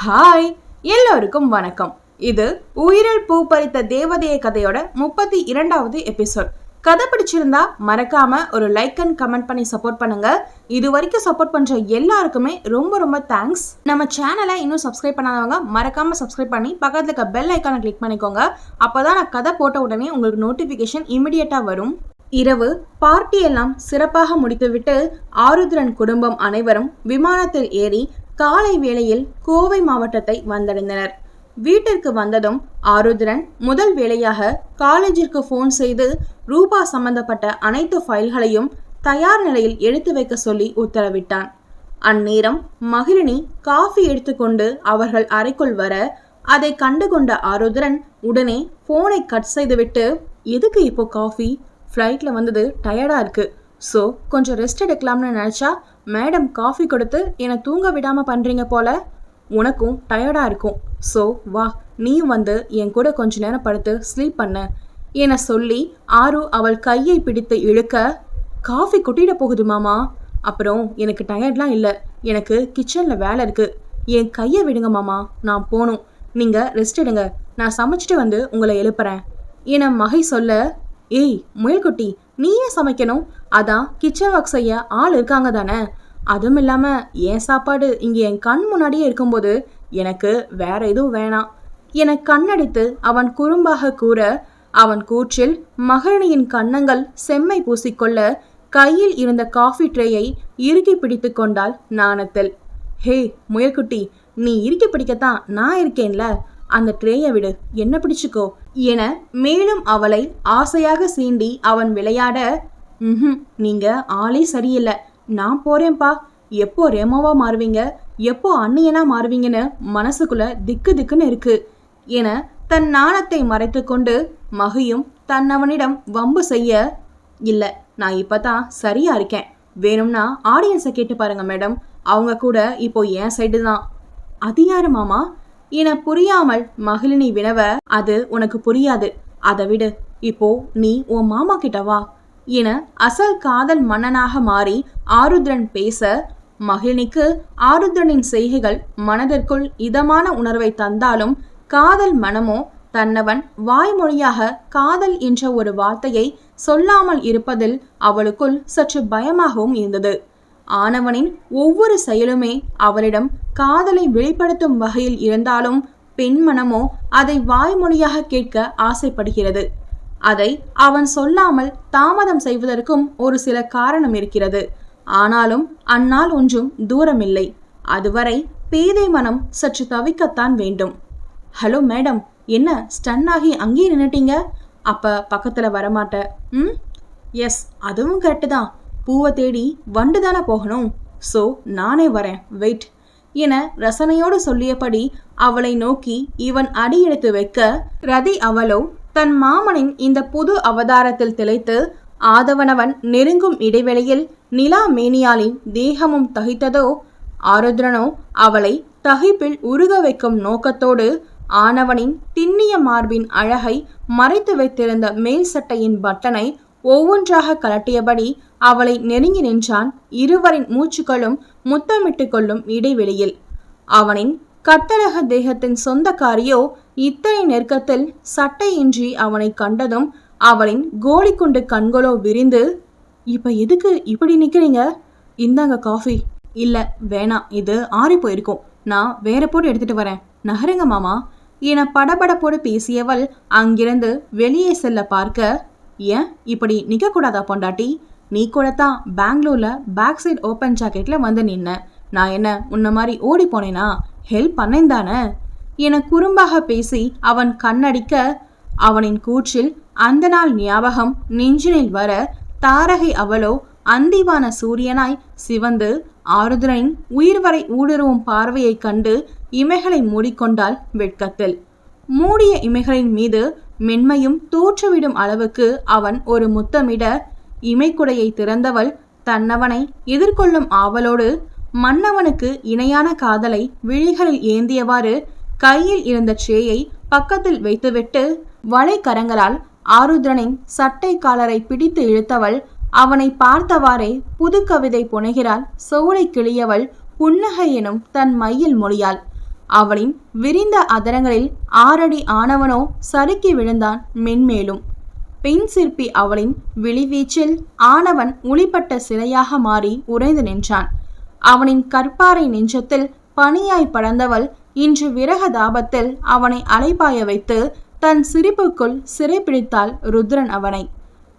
Hi எல்லோருக்கும் வணக்கம். இது உயிரில் பூ பறித்த தேவதைய கதையோட முப்பத்தி இரண்டாவது எபிசோட் கதை பிடிச்சிருந்தா மறக்காம ஒரு லைக் அண்ட் கமெண்ட் பண்ணி சப்போர்ட் பண்ணுங்க. இது வரைக்கும் சப்போர்ட் பண்ற எல்லாருக்குமே ரொம்ப ரொம்ப தேங்க்ஸ் நம்ம சேனலை இன்னும் சப்ஸ்கிரைப் பண்ணாதவங்க மறக்காம சப்ஸ்கிரைப் பண்ணி பக்கத்துல இருக்க பெல் ஐக்கானை கிளிக் பண்ணிக்கோங்க. அப்பதான் நான் கதை போட்ட உடனே உங்களுக்கு நோட்டிபிகேஷன் இமிடியேட்டா வரும். இரவு பார்ட்டி எல்லாம் சிறப்பாக முடித்துவிட்டு ஆருத்ரன் குடும்பம் அனைவரும் விமானத்தில் ஏறி காலை வேளையில் கோவை மாவட்டத்தை வந்தடைந்தனர். வீட்டிற்கு வந்ததும் ஆருத்ரன் முதல் வேளையாக காலேஜிற்கு ஃபோன் செய்து ரூபா சம்பந்தப்பட்ட அனைத்து ஃபைல்களையும் தயார் நிலையில் எடுத்து வைக்க சொல்லி உத்தரவிட்டான். அந்நேரம் மகிழினி காஃபி எடுத்துக்கொண்டு அவர்கள் அறைக்குள் வர அதை கண்டுகொண்ட ஆருத்ரன் உடனே ஃபோனை கட் செய்துவிட்டு எதுக்கு இப்போ காஃபி? ஃப்ளைட்டில் வந்தது டயர்டாக இருக்குது ஸோ கொஞ்சம் ரெஸ்ட் எடுக்கலாம்னு நினச்சா மேடம் காஃபி கொடுத்து என்னை தூங்க விடாமல் பண்ணுறீங்க போல. உனக்கும் டயர்டாக இருக்கும். ஸோ வா நீயும் வந்து என் கூட கொஞ்ச நேரம் படுத்து ஸ்லீப் பண்ண. என சொல்லி ஆறு அவள் கையை பிடித்து இழுக்க காஃபி கொட்டிட போகுது மாமா. அப்புறம் எனக்கு டயர்ட்லாம் இல்லை. எனக்கு கிச்சனில் வேலை இருக்குது என் கையை விடுங்க மாமா. நான் போகணும் நீங்கள் ரெஸ்ட் எடுங்க. நான் சமைச்சிட்டு வந்து உங்களை எழுப்புறேன். என மகை சொல்ல ஏய் முயல்குட்டி நீயே சமைக்கணும். அதான் கிச்சன் ஒர்க் செய்ய ஆள் இருக்காங்க தானே. அதுவும் இல்லாமல் என் சாப்பாடு இங்கே என் கண் முன்னாடியே இருக்கும்போது எனக்கு வேற எதுவும் வேணாம். என கண்ணடித்து அவன் குறும்பாக கூற அவன் கூற்றில் மகளியின் கன்னங்கள் செம்மை பூசிக்கொள்ள கையில் இருந்த காஃபி ட்ரேயை இறுக்கி பிடித்து கொண்டாள் நாணத்தில் ஹே முயல்குட்டி நீ இறுக்கி பிடிக்கத்தான் நான் இருக்கேன்ல. அந்த ட்ரேயை விடு. என்ன பிடிச்சுக்கோ. என மேலும் அவளை ஆசையாக சீண்டி அவன் விளையாட ம் நீங்க ஆளே சரியில்லை. நான் போறேன்ப்பா. எப்போ ரேமோவா மாறுவீங்க? எப்போ அண்ணியனா மாறுவீங்கன்னு மனசுக்குள்ள திக்கு திக்குன்னு இருக்கு. என தன் நாணத்தை மறைத்து கொண்டு மகியும் தன் அவனிடம் வம்பு செய்ய இல்லை நான் இப்பதான் சரியா இருக்கேன். வேணும்னா ஆடியன்ஸை கேட்டு பாருங்க மேடம் அவங்க கூட இப்போ என் சைடு தான். அது யாரு மாமா? என புரியாமல் மகிழினி வினவ அது உனக்கு புரியாது. அதை விடு. இப்போ நீ உன் மாமா கிட்ட வா என அசல் காதல் மன்னனாக மாறி ஆருத்ரன் பேச மகிழினிக்கு ஆருத்ரனின் செய்கைகள் மனதிற்குள் இதமான உணர்வை தந்தாலும் காதல் மனமோ தன்னவன் வாய்மொழியாக காதல் என்ற ஒரு வார்த்தையை சொல்லாமல் இருப்பதில் அவளுக்குள் சற்று பயமாகவும் இருந்தது. ஆனவனின் ஒவ்வொரு செயலுமே அவளிடம் காதலை வெளிப்படுத்தும் வகையில் இருந்தாலும் பெண் மனமோ அதை வாய்மொழியாக கேட்க ஆசைப்படுகிறது. அதை அவன் சொல்லாமல் தாமதம் செய்வதற்கும் ஒரு சில காரணம் இருக்கிறது. ஆனாலும் அந்நாள் ஒன்றும் தூரமில்லை. அதுவரை பேதை மனம் சற்று தவிக்கத்தான் வேண்டும். ஹலோ மேடம் என்ன ஸ்டன் ஆகி அங்கேயே நின்னுட்டீங்க? அப்ப பக்கத்துல வரமாட்ட ம்? எஸ் அதுவும் கரெக்டு தான். பூவை தேடி வண்டு தானே போகணும்? ஸோ நானே வரேன். வெயிட். என ரசனையோடு சொல்லியபடி அவளை நோக்கி இவன் அடி எடுத்து வைக்க ரதி அவளோ தன் மாமனின் இந்த புது அவதாரத்தில் திளைத்து ஆதவனவன் நெருங்கும் இடைவெளியில் நிலா மேனியாலின் தேகமும் தகித்ததோ ஆருத்ரனோ அவளை தகிப்பில் உருக வைக்கும் நோக்கத்தோடு ஆனவனின் திண்ணிய மார்பின் அழகை மறைத்து வைத்திருந்த மேல் சட்டையின் பட்டனை ஒவ்வொன்றாக கலட்டியபடி அவளை நெருங்கி நின்றான் இருவரின் மூச்சுகளும் முத்தமிட்டு கொள்ளும் இடைவெளியில். அவனின் கட்டழக தேகத்தின் சொந்தக்காரியோ இத்தனை நெருக்கத்தில் சட்டையின்றி அவனை கண்டதும் அவளின் கோழிக்குண்டு கண்களோ விரிந்து இப்ப எதுக்கு இப்படி நிக்கிறீங்க? இந்தாங்க காஃபி. இல்ல வேணாம் இது ஆறி போயிருக்கும். நான் வேற போட்டு எடுத்துட்டு வரேன். நகருங்க மாமா. என படபடப்போடு பேசியவள் அங்கிருந்து வெளியே செல்ல பார்க்க ஏன் இப்படி நிற்கக்கூடாதா பொண்டாட்டி? நீ கூட தான் பெங்களூர்ல பேக் சைட் ஓப்பன் ஜாக்கெட்ல வந்து நின்ன. நான் என்ன உன்ன மாதிரி ஓடி போனேனா? ஹெல்ப் பண்ணேன் தானே என குறும்பாக பேசி அவன் கண்ணடிக்க அவனின் கூற்றில் அந்த நாள் ஞாபகம் நெஞ்சினில் வர தாரகை அவளோ அந்திவான சூரியனாய் சிவந்து ஆருத்ரனின் உயிர் வரை ஊடுருவும் பார்வையைக் கண்டு இமைகளை மூடிக்கொண்டாள் வெட்கத்தில். மூடிய இமைகளின் மீது மென்மையும் தோற்றுவிடும் அளவுக்கு அவன் ஒரு முத்தமிட இமைக்குடையை திறந்தவள் தன்னவனை எதிர்கொள்ளும் ஆவலோடு மன்னவனுக்கு இணையான காதலை விழிகளில் ஏந்தியவாறு கையில் இருந்த சேயை பக்கத்தில் வைத்துவிட்டு வளைக்கரங்களால் ஆருத்ரனின் சட்டை காலரை பிடித்து இழுத்தவள் அவனை பார்த்தவாறே புது கவிதை புனைகிறாள் சோலை கிளியவள் புன்னகை எனும் தன் மையில் மொழியாள். அவளின் விரிந்த அதரங்களில் ஆறடி ஆனவனோ சறுக்கி விழுந்தான் மென்மேலும். பெண் சிற்பி அவளின் விழிவீச்சில் ஆனவன் உளிப்பட்ட சிலையாக மாறி உறைந்து நின்றான். அவனின் கற்பாறை நெஞ்சத்தில் பனியாய் படர்ந்தவள் இன்று விரக தாபத்தில் அவனை அலைபாய வைத்து தன் சிரிப்புக்குள் சிறைப்பிடித்தாள் ருத்ரன் அவனை.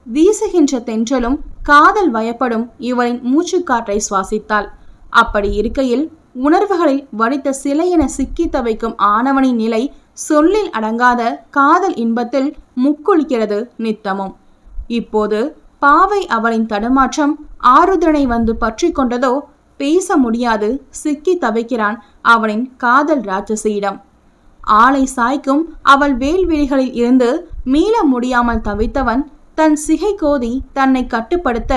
வீசுகின்ற தென்றலும் காதல் வயப்படும் இவளின் மூச்சுக்காற்றை சுவாசித்தாள். அப்படி இருக்கையில் உணர்வுகளில் வடித்த சிலையென சிக்கி தவைக்கும் ஆணவனின் நிலை சொல்லில் அடங்காத காதல் இன்பத்தில் முக்குளிக்கிறது நித்தமும். இப்போது பாவை அவளின் தடுமாற்றம் ஆருதனை வந்து பற்றி கொண்டதோ பேச முடியாது சிக்கி தவிக்கிறான் அவனின் காதல் ராட்சசியிடம். ஆளை சாய்க்கும் அவள் வேல்விழிகளில் இருந்து மீள முடியாமல் தவித்தவன் தன் சிகை கோதி தன்னை கட்டுப்படுத்த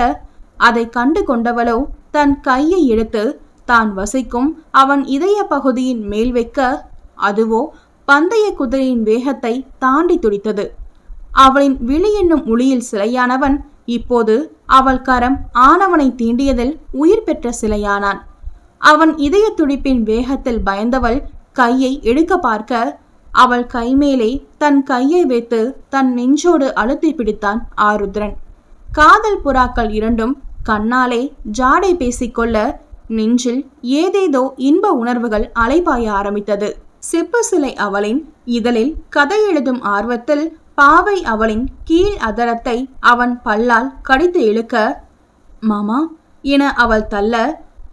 அதை கண்டு கொண்டவளோ தன் கையை எடுத்து தான் வசிக்கும் அவன் இதய பகுதியின் மேல் வைக்க அதுவோ பந்தய குதிரையின் வேகத்தை தாண்டி துடித்தது. அவளின் விழி என்னும் ஒளியில் சிலையானவன் இப்போது அவள் கரம் ஆனவனை தீண்டியதில் உயிர் பெற்ற சிலையானான். அவன் இதய துடிப்பின் வேகத்தில் பயந்தவள் கையை எடுக்க பார்க்க அவள் கைமேலே தன் கையை வைத்து தன் நெஞ்சோடு அழுத்தி பிடித்தான் ஆருத்ரன். காதல் புறாக்கள் இரண்டும் கண்ணாலே ஜாடை பேசிக்கொள்ள நெஞ்சில் ஏதேதோ இன்ப உணர்வுகள் அலைபாய ஆரம்பித்தது. செப்பு சிலை அவளின் இதழில் கதை எழுதும் ஆர்வத்தில் பாவை அவளின் கீழ் அதரத்தை அவன் பல்லால் கடித்து இழுக்க மாமா என அவள் தள்ள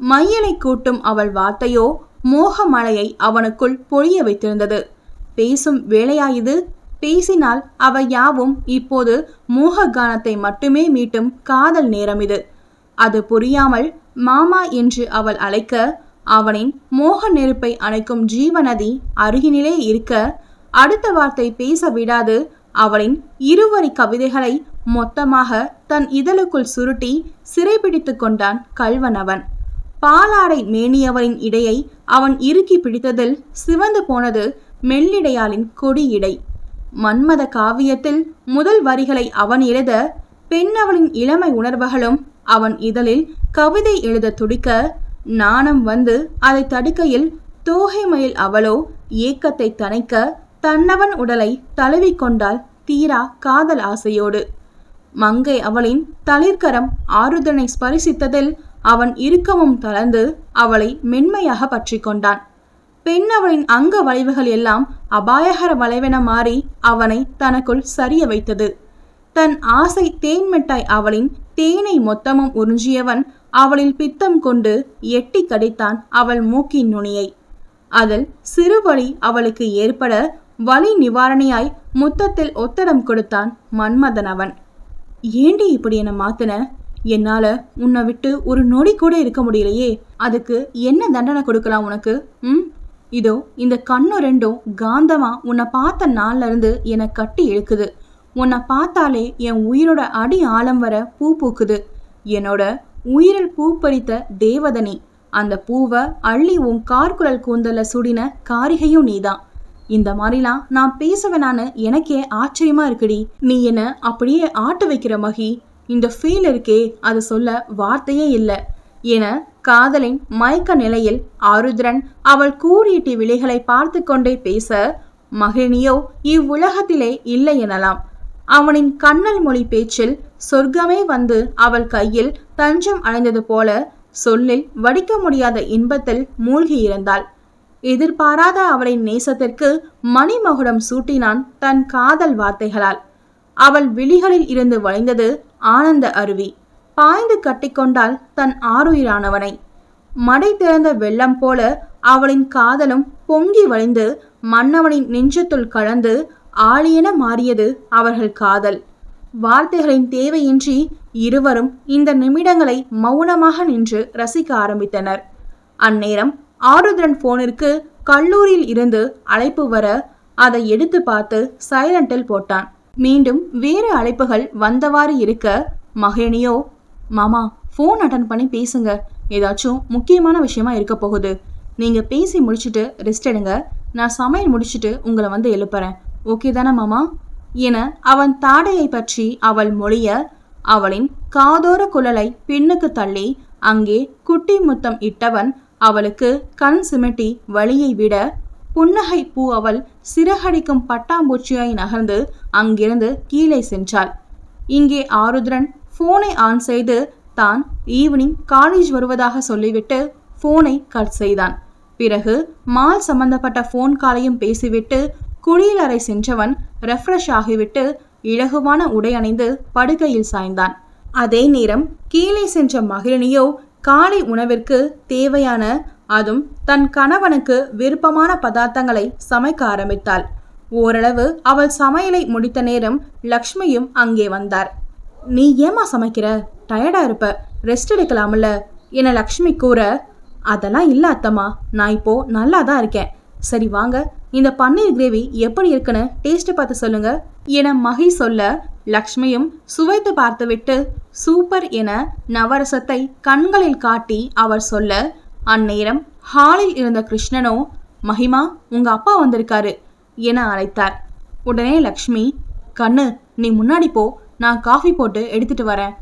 மையலை கூட்டும் அவள் வார்த்தையோ மோகமலையை அவனுக்குள் பொழிய வைத்திருந்தது. பேசும் வேலையாயுது. பேசினால் அவை யாவும் இப்போது மோக கானத்தை மட்டுமே மீட்டும் காதல் நேரம் இது. அது புரியாமல் மாமா என்று அவள் அழைக்க அவனின் மோக நெருப்பை அணைக்கும் ஜீவநதி அருகினிலே இருக்க அடுத்த வார்த்தை பேச விடாது. அவளின் இருவரி கவிதைகளை மொத்தமாக தன் இதழுக்குள் சுருட்டி சிறைபிடித்து கொண்டான் கல்வனவன் பாலாடை மேனியவரின் இடையை அவன் இறுக்கி பிடித்ததில் சிவந்து போனது மெல்லிடையாளின் கொடி இடை. மன்மத காவியத்தில் முதல் வரிகளை அவன் எழுத பெண்ணவளின் இளமை உணர்வுகளும் அவன் இதழில் கவிதை எழுத துடிக்க நாணம் வந்து அதை தடுக்கையில் தோகை மயில் அவளோ ஏக்கத்தை தணைக்க தன்னவன் உடலை தழுவிக்கொண்டால் தீரா காதல் ஆசையோடு. மங்கை அவளின் தளிர்கரம் ஆறுதனை ஸ்பரிசித்ததில் அவன் இறுக்கமும் தளர்ந்து அவளை மென்மையாக பற்றி கொண்டான். பெண் அவளின் அங்க வளைவுகள் எல்லாம் அபாயகர வளைவென மாறி அவனை தனக்குள் சரிய வைத்தது. தன் ஆசை தேன்மிட்டாய் அவளின் தேனை மொத்தமும் உறிஞ்சியவன் அவளில் பித்தம் கொண்டு எட்டி கடித்தான் அவள் மூக்கின் நுனியை. அதில் சிறுவழி அவளுக்கு ஏற்பட வலி நிவாரணியாய் முத்தத்தில் ஒத்தடம் கொடுத்தான் மன்மதன் அவன். ஏண்டி இப்படி என்ன மாத்தின? என்னால உன்னை விட்டு ஒரு நொடி கூட இருக்க முடியலையே. அதுக்கு என்ன தண்டனை கொடுக்கலாம் உனக்கு? ம்? இதோ இந்த கண்ணு ரெண்டும் காந்தமா உன்னை பார்த்த நாள்ல இருந்து என்னை கட்டி இழுக்குது. உன்னை பார்த்தாலே என் உயிரோட அடி ஆழம் வர பூ பூக்குது. என்னோட உயிரில் பூ பறித்த தேவதனி. அந்த பூவை அள்ளி உன் கார்குழல் கூந்தல சுடின காரிகையும் நீதான். இந்த மாதிரிலாம் நான் பேசுவேனான்னு எனக்கே ஆச்சரியமா இருக்குடி. நீ என்ன அப்படியே ஆட்ட வைக்கிற மகி? இந்த ஃபீல் இருக்கே அது சொல்ல வார்த்தையே இல்லை. என காதலின் மயக்க நிலையில் ஆருத்ரன் அவள் கூறியிட்டி விழிகளை பார்த்து கொண்டே பேச மகிழினியோ இவ்வுலகத்திலே இல்லை எனலாம். அவனின் கண்ணல் மொழி பேச்சில் சொர்க்கமே வந்து அவள் கையில் தஞ்சம் அடைந்தது போல சொல்லில் வடிக்க முடியாத இன்பத்தில் மூழ்கியிருந்தாள் எதிர்பாராத அவளின் நேசத்திற்கு மணிமகுடம் சூட்டினான் தன் காதல் வார்த்தைகளால். அவள் விழிகளில் இருந்து வளைந்தது ஆனந்த அருவி. பாய்ந்து கட்டிக்கொண்டால் தன் ஆறுயிரானவனை. மடை திறந்த வெள்ளம் போல அவளின் காதலும் பொங்கி வழிந்து மன்னவனின் நெஞ்சத்துள் கலந்து ஆளியென மாறியது அவர்கள் காதல். வார்த்தைகளின் தேவையின்றி இருவரும் இந்த நிமிடங்களை மௌனமாக நின்று ரசிக்க ஆரம்பித்தனர். அந்நேரம் ஆருத்ரன் போனிற்கு கல்லூரியில் இருந்து அழைப்பு வர அதை எடுத்து பார்த்து சைலண்டில் போட்டான். மீண்டும் வேறு அழைப்புகள் வந்தவாறு இருக்க மகேனியோ மாமா ஃபோன் அட்டன் பண்ணி பேசுங்க. ஏதாச்சும் முக்கியமான விஷயமா இருக்க போகுது. நீங்கள் பேசி முடிச்சுட்டு ரெஸ்ட் எடுங்க. நான் சமையல் முடிச்சுட்டு உங்களை வந்து எழுப்புறேன். ஓகே தானே மாமா? என அவன் தாடையை பற்றி அவள் மொழிய அவளின் காதோர குழலை பின்னுக்கு தள்ளி அங்கே குட்டி முத்தம் இட்டவன் அவளுக்கு கண் சிமிட்டி வழியை விட புன்னகை பூ அவள் சிறகடிக்கும் பட்டாம்பூச்சியாய் நகர்ந்து அங்கிருந்து கீழே சென்றாள். இங்கே ஆருத்ரன் ஃபோனை ஆன் செய்து தான் ஈவினிங் காலேஜ் வருவதாக சொல்லிவிட்டு ஃபோனை கட் செய்தான். பிறகு மால் சம்பந்தப்பட்ட ஃபோன் காலையும் பேசிவிட்டு குளியலறை சென்றவன் ரெஃப்ரெஷ் ஆகிவிட்டு இலகுவான உடை அணிந்து படுக்கையில் சாய்ந்தான். அதே நேரம் கீழே சென்ற மகிழினியோ காலை உணவிற்கு தேவையான அதுவும் தன் கணவனுக்கு விருப்பமான பதார்த்தங்களை சமைக்க ஆரம்பித்தாள். ஓரளவு அவள் சமையலை முடித்த நேரம் லக்ஷ்மியும் அங்கே வந்தார். நீ ஏமா சமைக்கிற? டயர்டா இருப்ப. ரெஸ்ட் எடுக்கலாம்ல? என லக்ஷ்மி கூற அதெல்லாம் இல்ல அத்தம்மா. நான் இப்போ நல்லா தான் இருக்கேன். சரி வாங்க இந்த பன்னீர் கிரேவி எப்படி இருக்குன்னு டேஸ்ட் பார்த்து சொல்லுங்க. என மகி சொல்ல லக்ஷ்மியும் சுவைத்து பார்த்துவிட்டு சூப்பர் என நவரசத்தை கண்களில் காட்டி அவர் சொல்ல அந்நேரம் ஹாலில் இருந்த கிருஷ்ணனோ மகிமா உங்க அப்பா வந்திருக்காரு என அழைத்தார். உடனே லக்ஷ்மி கண்ணு நீ முன்னாடி போ நான் காஃபி போட்டு எடுத்துட்டு வரேன்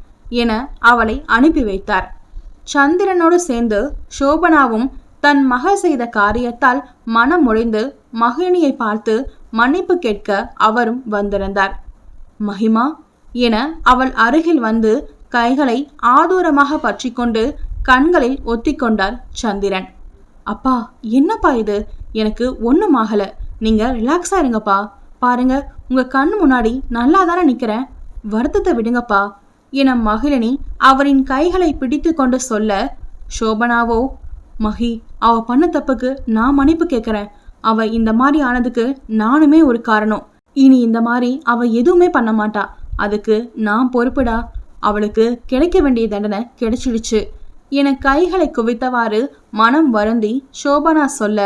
என அவளை அனுப்பி வைத்தார். சந்திரனோடு சேர்ந்து சோபனாவும் தன் மகள் செய்த காரியத்தால் மனம் முழிந்து மகிழினியை பார்த்து மன்னிப்பு கேட்க அவரும் வந்திருந்தார். மகிமா என அவள் அருகில் வந்து கைகளை ஆதூரமாக பற்றி கொண்டு கண்களில் ஒத்திக்கொண்டார் சந்திரன். அப்பா என்னப்பா இது? எனக்கு ஒன்றும் ஆகல. நீங்க ரிலாக்ஸா இருங்கப்பா. பாருங்க உங்க கண் முன்னாடி நல்லா தானே நிக்கிறேன். வருத்தத்தை விடுங்கப்பா என மகிழினி அவரின் கைகளை பிடித்து கொண்டு சொல்ல சோபனாவோ மகி அவ பண்ண தப்புக்கு நான் மன்னிப்பு கேட்குறேன் அவ இந்த மாதிரி ஆனதுக்கு நானுமே ஒரு காரணம். இனி இந்த மாதிரி அவ எதுவுமே பண்ண மாட்டா. அதுக்கு நான் பொறுப்புடா. அவளுக்கு கிடைக்க வேண்டிய தண்டனை கிடைச்சிடுச்சு. என கைகளை குவித்தவாறு மனம் வருந்தி சோபனா சொல்ல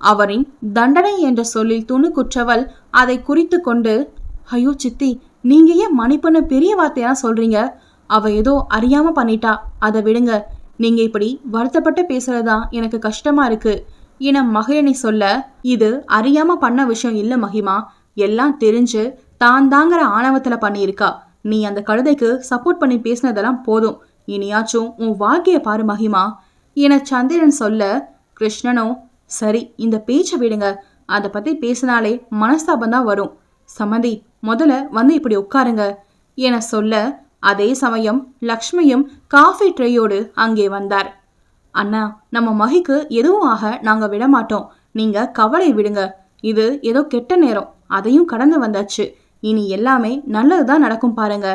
அவரின் தண்டனை என்ற சொல்லில் துணுக்குற்றவள் அதை குறித்து கொண்டு ஐயோ சித்தி நீங்க ஏன் மன்னிப்புன்னு பெரிய வார்த்தையா சொல்றீங்க? அவ ஏதோ அறியாம பண்ணிட்டா. அதை விடுங்க. நீங்க இப்படி வருத்தப்பட்டு பேசுறதா எனக்கு கஷ்டமா இருக்கு. என மகிழினி சொல்ல இது அறியாம பண்ண விஷயம் இல்ல மகிமா. எல்லாம் தெரிஞ்சு தான் தாங்கிற ஆணவத்துல பண்ணியிருக்கா. நீ அந்த கழுதைக்கு சப்போர்ட் பண்ணி பேசினதெல்லாம் போதும். இனியாச்சும் உன் வாழ்க்கைய பாரு மகிமா. என சந்திரன் சொல்ல கிருஷ்ணனோ சரி இந்த பேச்சை விடுங்க. அதை பத்தி பேசினாலே மனஸ்தாபம் தான் வரும். சமந்தி முதல்ல வந்து இப்படி உட்காருங்க. என சொல்ல அதே சமயம் லக்ஷ்மியும் காஃபி ட்ரேயோடு அங்கே வந்தார். அண்ணா நம்ம மகிக்கு எதுவும் ஆக நாங்க விட மாட்டோம் நீங்க கவலை விடுங்க. இது ஏதோ கெட்ட நேரம். அதையும் கடந்து வந்தாச்சு. இனி எல்லாமே நல்லதுதான் நடக்கும் பாருங்க.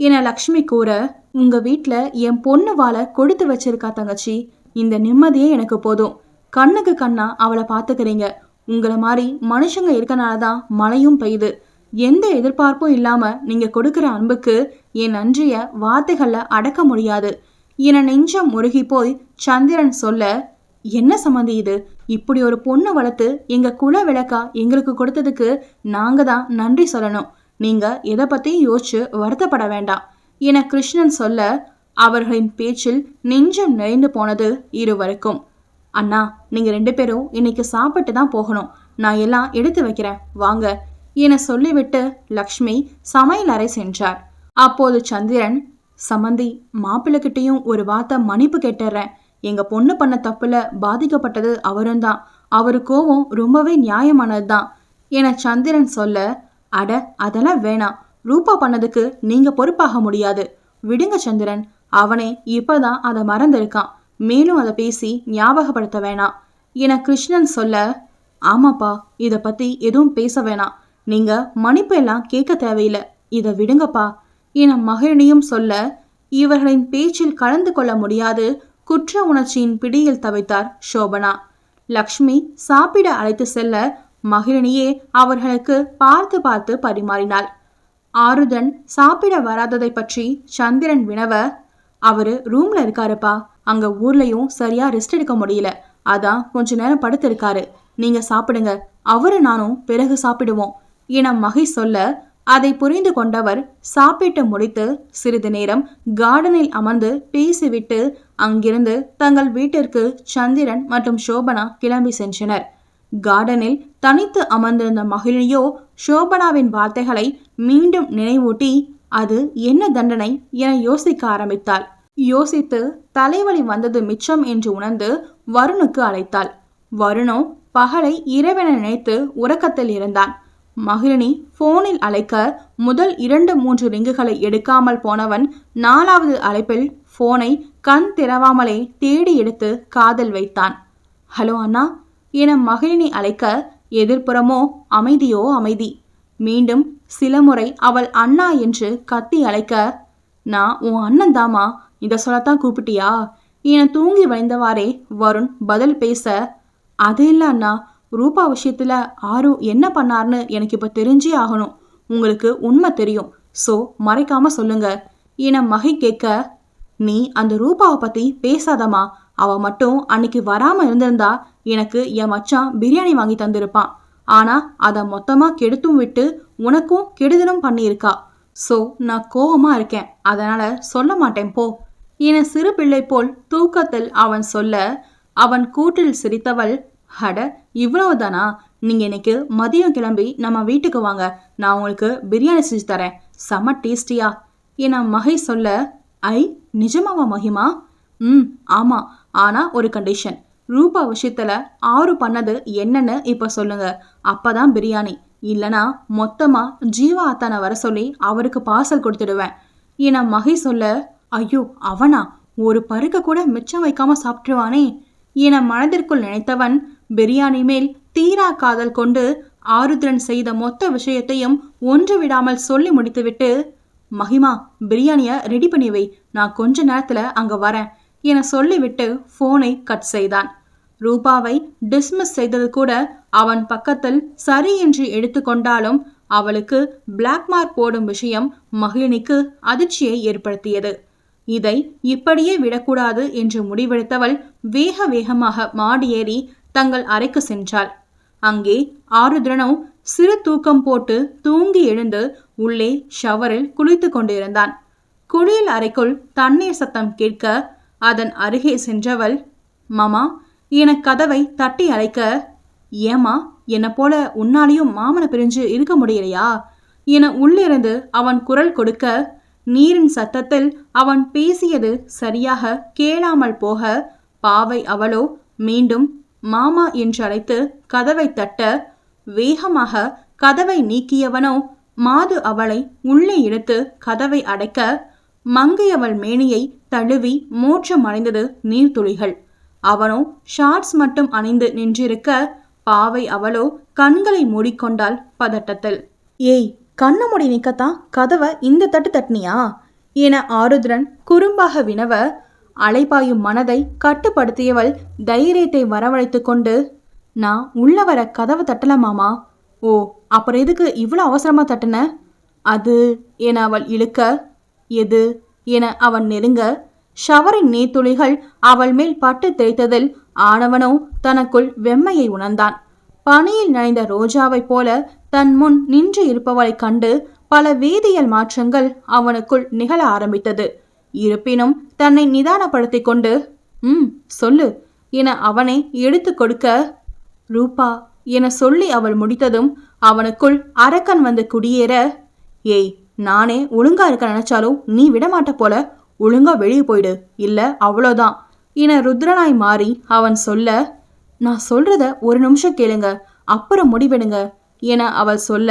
என லக்ஷ்மி கூற உங்க வீட்ல என் பொண்ணு வாழை கொடுத்து வச்சிருக்கா தங்கச்சி. இந்த நிம்மதியே எனக்கு போதும். கண்ணுக்கு கண்ணா அவளை பார்த்துக்கிறீங்க. உங்களை மாதிரி மனுஷங்க இருக்கனால தான் மழையும் பெய்யுது. எந்த எதிர்பார்ப்பும் இல்லாம நீங்க கொடுக்குற அன்புக்கு என் அன்றைய வார்த்தைகளை அடக்க முடியாது. என நெஞ்சம் முருகி போய் சந்திரன் சொல்ல என்ன சம்மந்தி இது? இப்படி ஒரு பொண்ணு வளர்த்து எங்க குல விளக்கா எங்களுக்கு கொடுத்ததுக்கு நாங்க தான் நன்றி சொல்லணும். நீங்க எதை பத்தியும் யோசிச்சு வருத்தப்பட வேண்டாம். என கிருஷ்ணன் சொல்ல அவர்களின் பேச்சில் நெஞ்சம் நிறைந்து போனது இருவருக்கும். அண்ணா நீங்க ரெண்டு பேரும் இன்னைக்கு சாப்பிட்டு தான் போகணும். நான் எல்லாம் எடுத்து வைக்கிறேன். வாங்க. என சொல்லிவிட்டு லக்ஷ்மி சமையல் அறை சென்றார். அப்போது சந்திரன் சமந்தி மாப்பிள்ளைகிட்டையும் ஒரு வார்த்தை மன்னிப்பு கேட்டுறேன் எங்க பொண்ணு பண்ண தப்புல பாதிக்கப்பட்டது அவரும் தான் அவரு கோவம் ரொம்பவே நியாயமானது தான் என சந்திரன் சொல்ல அட அதெல்லாம் வேணாம். ரூபா பண்ணதுக்கு நீங்க பொறுப்பாக முடியாது. விடுங்க சந்திரன். அவனே இப்பதான் அதை மறந்திருக்கான். மேலும் அதை பேசி ஞாபகப்படுத்த வேணாம் என கிருஷ்ணன் சொல்ல ஆமாப்பா இதை பத்தி எதுவும் பேச வேணாம். நீங்க மன்னிப்பு எல்லாம் கேட்க தேவையில்லை. இதை விடுங்கப்பா. என மகிழினியும் சொல்ல இவர்களின் பேச்சில் கலந்து கொள்ள முடியாது குற்ற உணர்ச்சியின் பிடியில் தவித்தார் சோபனா லக்ஷ்மி சாப்பிட அழைத்து செல்ல மகிழினியே அவர்களுக்கு பார்த்து பார்த்து பரிமாறினாள். ஆருதன் சாப்பிட வராததை பற்றி சந்திரன் வினவ அவரு ரூம்ல இருக்காருப்பா அங்க ஊர்லயும் சரியா ரெஸ்ட் எடுக்க முடியல அதான் கொஞ்ச நேரம் படுத்திருக்காரு நீங்க சாப்பிடுங்க அவரு நானும் பிறகு சாப்பிடுவோம் என மகை சொல்ல அதை புரிந்து கொண்டவர் சாப்பிட்டு முடித்து சிறிது நேரம் கார்டனில் அமர்ந்து பேசிவிட்டு அங்கிருந்து தங்கள் வீட்டிற்கு சந்திரன் மற்றும் சோபனா கிளம்பி சென்றனர். கார்டனில் தனித்து அமர்ந்திருந்த மகிழினியோ சோபனாவின் வார்த்தைகளை மீண்டும் நினைவூட்டி அது என்ன தண்டனை? என யோசிக்க ஆரம்பித்தாள். யோசித்து தலைவலி வந்தது மிச்சம் என்று உணர்ந்து வருணுக்கு அழைத்தாள். வருணோ பகலை இரவென நினைத்து உறக்கத்தில் இருந்தான். மகிழினி போனில் அழைக்க முதல் இரண்டு மூன்று ரிங்குகளை எடுக்காமல் போனவன் நாலாவது அழைப்பில் போனை கண் திறவாமலே தேடி எடுத்து காதல் வைத்தான். ஹலோ அண்ணா என மகிழினி அழைக்க எதிர்ப்புறமோ அமைதியோ அமைதி. மீண்டும் சில முறை அவள் அண்ணா என்று கத்தி அழைக்க நான் உன் அண்ணன் தாமா இதை சொல்லத்தான் கூப்பிட்டியா? என தூங்கி வழிந்தவாறே வருண் பதில் பேச அது இல்லை அண்ணா ரூபா விஷயத்தில் ஆரு என்ன பண்ணார்னு எனக்கு இப்போ தெரிஞ்சே ஆகணும். உங்களுக்கு உண்மை தெரியும். ஸோ மறைக்காமல் சொல்லுங்க. என மகை கேட்க நீ அந்த ரூபாவை பற்றி பேசாதம்மா. அவள் மட்டும் அன்னைக்கு வராமல் இருந்திருந்தா எனக்கு என் மச்சான் பிரியாணி வாங்கி தந்திருப்பான். ஆனால் அதை மொத்தமாக கெடுத்தும் விட்டு உனக்கும் கெடுதலும் பண்ணியிருக்கா. ஸோ நான் கோவமாக இருக்கேன். அதனால் சொல்ல மாட்டேன் போ. என சிறு பிள்ளை போல் தூக்கத்தில் அவன் சொல்ல அவன் கூட்டில் சிரித்தவள் அட இவ்வளவுதானா? நீங்கள் இன்னைக்கு மதியம் கிளம்பி நம்ம வீட்டுக்கு வாங்க. நான் உங்களுக்கு பிரியாணி செஞ்சு தரேன். செம்ம டேஸ்டியா. என மகை சொல்ல ஐ நிஜமாவா மகிமா? ம் ஆமாம் ஆனால் ஒரு கண்டிஷன் ரூபா விஷயத்தில் ஆறு பண்ணது என்னன்னு இப்போ சொல்லுங்க. அப்போதான் பிரியாணி. இல்லனா மொத்தமாக ஜீவா அத்தானை வர சொல்லி அவருக்கு பார்சல் கொடுத்துடுவேன். என மகை சொல்ல ஐயோ அவனா? ஒரு பருக்க கூட மிச்சம் வைக்காம சாப்பிட்டுருவானே. என மனதிற்குள் நினைத்தவன் பிரியாணி மேல் தீரா காதல் கொண்டு ஆருத்ரன் செய்த மொத்த விஷயத்தையும் ஒன்று விடாமல் சொல்லி முடித்துவிட்டு மகிமா பிரியாணியை ரெடி பண்ணி வை. நான் கொஞ்ச நேரத்தில் அங்கே வரேன் என சொல்லிவிட்டு ஃபோனை கட் செய்தான். ரூபாவை டிஸ்மிஸ் செய்தது கூட அவன் பக்கத்தில் சரி என்று எடுத்துக்கொண்டாலும் அவளுக்கு பிளாக் மார்க் போடும் விஷயம் மகிழினிக்கு அதிர்ச்சியை ஏற்படுத்தியது. இதை இப்படியே விடக்கூடாது என்று முடிவெடுத்தவள் வேக வேகமாக மாடியேறி தங்கள் அறைக்கு சென்றாள். அங்கே ஆருத்ரனும் சிறு தூக்கம் போட்டு தூங்கி எழுந்து உள்ளே ஷவரில் குளித்து கொண்டிருந்தான். குளியல் அறைக்குள் தண்ணீர் சத்தம் கேட்க அதன் அருகே சென்றவள் மாமா என கதவை தட்டி அழைக்க. ஏமா என்னை போல உன்னாலையும் மாமனை பிரிஞ்சு இருக்க முடியலையா? என உள்ளிருந்து அவன் குரல் கொடுக்க நீரின் சத்தத்தில் அவன் பேசியது சரியாக கேளாமல் போக பாவை அவளோ மீண்டும் மாமா என்று அழைத்து கதவை தட்ட வேகமாக கதவை நீக்கியவனோ மாது அவளை உள்ளே இழுத்து கதவை அடைக்க மங்கையவள் மேனியை தழுவி மோட்சம் அடைந்தது நீர்த்துளிகள். அவனோ ஷார்ட்ஸ் மட்டும் அணிந்து நின்றிருக்க பாவை அவளோ கண்களை மூடிக்கொண்டாள் பதட்டத்தில். ஏய் கண்ணு முடி நிக்கத்தான் கதவை இந்த தட்டு தட்டினியா? என ஆருத்ரன் குறும்பாக வினவ அலைபாயும் மனதை கட்டுப்படுத்தியவள் தைரியத்தை வரவழைத்து கொண்டு நான் உள்ள வர கதவை தட்டலமாமா ஓ அப்புறம் எதுக்கு இவ்வளோ அவசரமாக தட்டின? அது என அவள் இழுக்க. எது? என அவன் நெருங்க. ஷவரின் நீர்த்துளிகள் அவள் மேல் பட்டு தேய்த்ததில் ஆனவனோ தனக்குள் வெம்மையை உணர்ந்தான். பனியில் நனைந்த ரோஜாவைப் போல தன் முன் நின்று இருப்பவளைக் கண்டு பல வேதியியல் மாற்றங்கள் அவனுக்குள் நிகழ ஆரம்பித்தது. இருப்பினும் தன்னை நிதானப்படுத்திக் கொண்டு ம் சொல்லு என அவனை எடுத்து கொடுக்க ரூபா என சொல்லி அவள் முடித்ததும் அவனுக்குள் அரக்கன் வந்து குடியேற ஏய் நானே ஒழுங்கா இருக்க நினைச்சாலும் நீ விடமாட்ட போல ஒழுங்கா வெளியே போயிடு இல்ல அவ்வளோதான் என ருத்ரனாய் மாறி அவன் சொல்ல நான் சொல்றத ஒரு நிமிஷம் கேளுங்க அப்புறம் முடிவெடுங்க என அவள் சொல்ல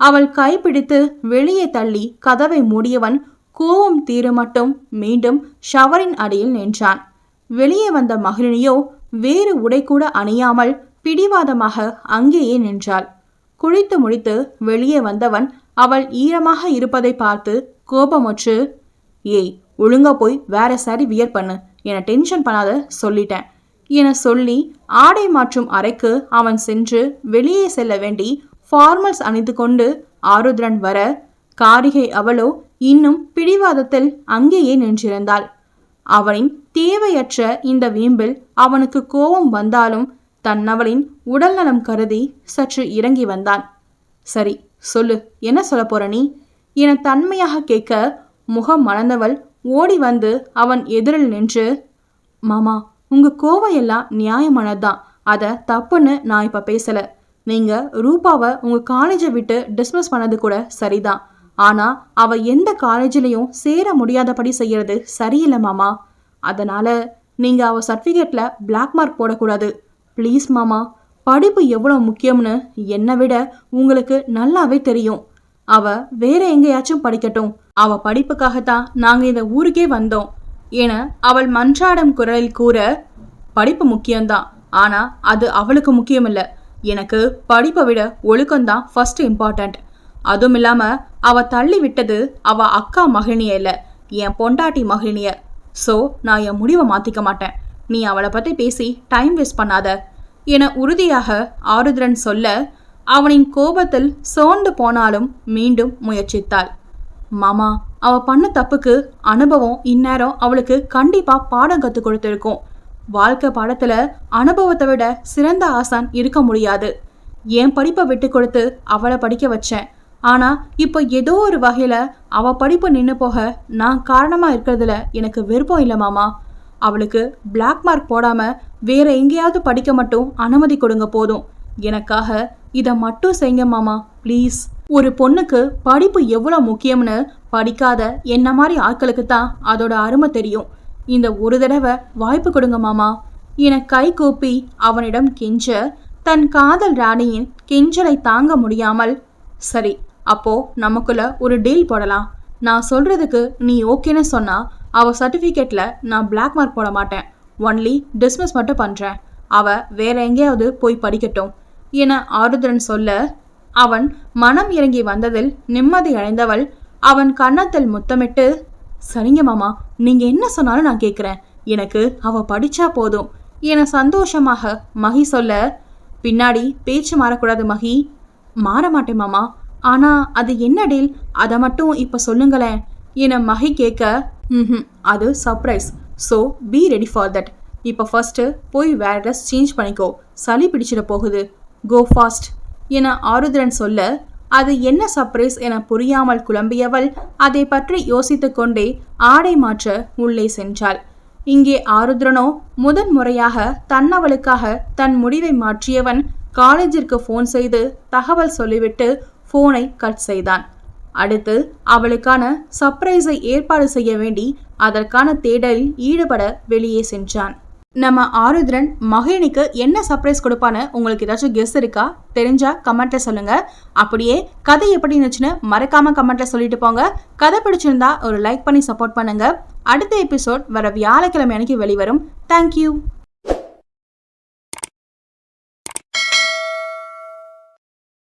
அவள் கைப்பிடித்து வெளியே தள்ளி கதவை மூடியவன் கோவம் தீர மட்டும் மீண்டும் ஷவரின் அடியில் நின்றான். வெளியே வந்த மகிழினியோ வேறு உடை கூட அணியாமல் பிடிவாதமாக அங்கேயே நின்றாள். குளித்து முடித்து வெளியே வந்தவன் அவள் ஈரமாக இருப்பதை பார்த்து கோபமுற்று ஏய் ஒழுங்கா போய் வேற சாரி வியர் பண்ணு. என டென்ஷன் பண்ணாத சொல்லிட்டேன். என சொல்லி ஆடை மாற்றும் அறைக்கு அவன் சென்று வெளியே செல்ல வேண்டி ஃபார்மல்ஸ் அணிந்து கொண்டு ஆருத்ரன் வர காரிகை அவளோ இன்னும் பிடிவாதத்தில் அங்கேயே நின்றிருந்தாள். அவனின் தேவையற்ற இந்த வீம்பில் அவனுக்கு கோபம் வந்தாலும் தன்னவளின் உடல்நலம் கருதி சற்று இறங்கி வந்தான். சரி சொல்லு என்ன சொல்ல போற நீ? என தன்மையாக கேட்க முகம் மணந்தவள் ஓடி வந்து அவன் எதிரில் நின்று மாமா உங்க கோவம் எல்லாம் நியாயமானதுதான். அதை தப்புன்னு நான் இப்ப பேசல. நீங்க ரூபாவை உங்க காலேஜை விட்டு டிஸ்மிஸ் பண்ணது கூட சரிதான். ஆனா அவ எந்த காலேஜ்லயும் சேர முடியாதபடி செய்யறது சரியில்லை மாமா. அதனால நீங்க அவ சர்டிஃபிகேட்ல பிளாக் மார்க் போடக்கூடாது. ப்ளீஸ் மாமா படிப்பு எவ்வளோ முக்கியம்னு என்னை விட உங்களுக்கு நல்லாவே தெரியும். அவ வேற எங்கேயாச்சும் படிக்கட்டும். அவ படிப்புக்காகத்தான் நாங்க இந்த ஊருக்கே வந்தோம். என அவள் மன்றாடம் குரலில் கூற படிப்பு முக்கியம்தான். ஆனா அது அவளுக்கு முக்கியமில்லை. எனக்கு படிப்பை விட ஒழுக்கம்தான் ஃபர்ஸ்ட் இம்பார்ட்டன்ட் அதுவும் இல்லாம அவ தள்ளி விட்டது அவ அக்கா மகிழினிய இல்ல என் பொண்டாட்டி மகிழினிய ஸோ நான் என் முடிவை மாத்திக்க மாட்டேன். நீ அவளை பத்தி பேசி டைம் வேஸ்ட் பண்ணாத. என உறுதியாக ஆருத்ரன் சொல்ல அவனின் கோபத்தில் சோர்ந்து போனாலும் மீண்டும் முயற்சித்தாள். மாமா அவ பண்ண தப்புக்கு அனுபவம் இந்நேரம் அவளுக்கு கண்டிப்பா பாடம் கற்றுக் கொடுத்திருக்கும். வாழ்க்கை பாடத்துல அனுபவத்தை விட சிறந்த ஆசான் இருக்க முடியாது. என் படிப்பை விட்டு கொடுத்து அவளை படிக்க வச்சேன். ஆனால் இப்போ ஏதோ ஒரு வகையில் அவ படிப்பு நின்று போக நான் காரணமாக இருக்கிறதுல எனக்கு விருப்பம் இல்லை மாமா. அவளுக்கு பிளாக் மார்க் போடாமல் வேற எங்கேயாவது படிக்க மட்டும் அனுமதி கொடுங்க போதும். எனக்காக இதை மட்டும் செய்யுங்க மாமா. ப்ளீஸ். ஒரு பொண்ணுக்கு படிப்பு எவ்வளோ முக்கியம்னு படிக்காத என்ன மாதிரி ஆட்களுக்கு தான் அதோட அருமை தெரியும். இந்த ஒரு தடவை வாய்ப்பு கொடுங்க மாமா. என கை கூப்பி அவனிடம் கெஞ்ச தன் காதல் ராணியின் கெஞ்சலை தாங்க முடியாமல் சரி அப்போ நமக்குள்ள ஒரு டீல் போடலாம். நான் சொல்றதுக்கு நீ ஓகேன்னு சொன்னா அவ சர்டிஃபிகேட்ல நான் பிளாக் மார்க் போட மாட்டேன். ஒன்லி டிஸ்மிஸ் மட்டும் பண்றேன். அவ வேற எங்கேயாவது போய் படிக்கட்டும். என ஆருத்ரன் சொல்ல அவன் மனம் இறங்கி வந்ததில் நிம்மதி அடைந்தவள் அவன் கன்னத்தில் முத்தமிட்டு சரிங்க மாமா நீங்க என்ன சொன்னாலும் நான் கேட்குறேன் எனக்கு அவ படிச்சா போதும் என சந்தோஷமாக மகி சொல்ல பின்னாடி பேச்சு மாறக்கூடாது மகி. மாற மாட்டேன் மாமா. ஆனா அது என்ன டீல்? அதை மட்டும் இப்ப சொல்லுங்களேன். என மகி கேட்க ம் அது surprise so be ready for that இப்போ ஃபர்ஸ்ட்டு போய் வேற ட்ரெஸ் சேஞ்ச் பண்ணிக்கோ. சளி பிடிச்சிட போகுது. கோ ஃபாஸ்ட் என ஆருத்ரன் சொல்ல அது என்ன சர்ப்ரைஸ் என புரியாமல் குழம்பியவள் அதை பற்றி யோசித்து கொண்டே ஆடை மாற்ற உள்ளே சென்றாள். இங்கே ஆருத்ரனோ முதன் முறையாக தன்னவளுக்காக தன் முடிவை மாற்றியவன் காலேஜிற்கு ஃபோன் செய்து தகவல் சொல்லிவிட்டு ஃபோனை கட் செய்தான். அடுத்து அவளுக்கான சர்ப்ரைஸை ஏற்பாடு செய்ய வேண்டி அதற்கான தேடலில் ஈடுபட வெளியே சென்றான். நம்ம ஆருத்ரன் மகிழினிக்கு என்ன சர்ப்ரைஸ் கொடுப்பான்னு உங்களுக்கு ஏதாச்சும் கெஸ் இருக்கா? தெரிஞ்சா கமெண்ட்ல சொல்லுங்க. அப்படியே கதை எப்படி இருந்துச்சுன்னு மறக்காம கமெண்ட்ல சொல்லிட்டு போங்க. கதை பிடிச்சிருந்தா ஒரு லைக் பண்ணி சப்போர்ட் பண்ணுங்க. அடுத்த எபிசோட் வர வியாழக்கிழமை அன்னைக்கு வெளிவரும். தேங்க்யூ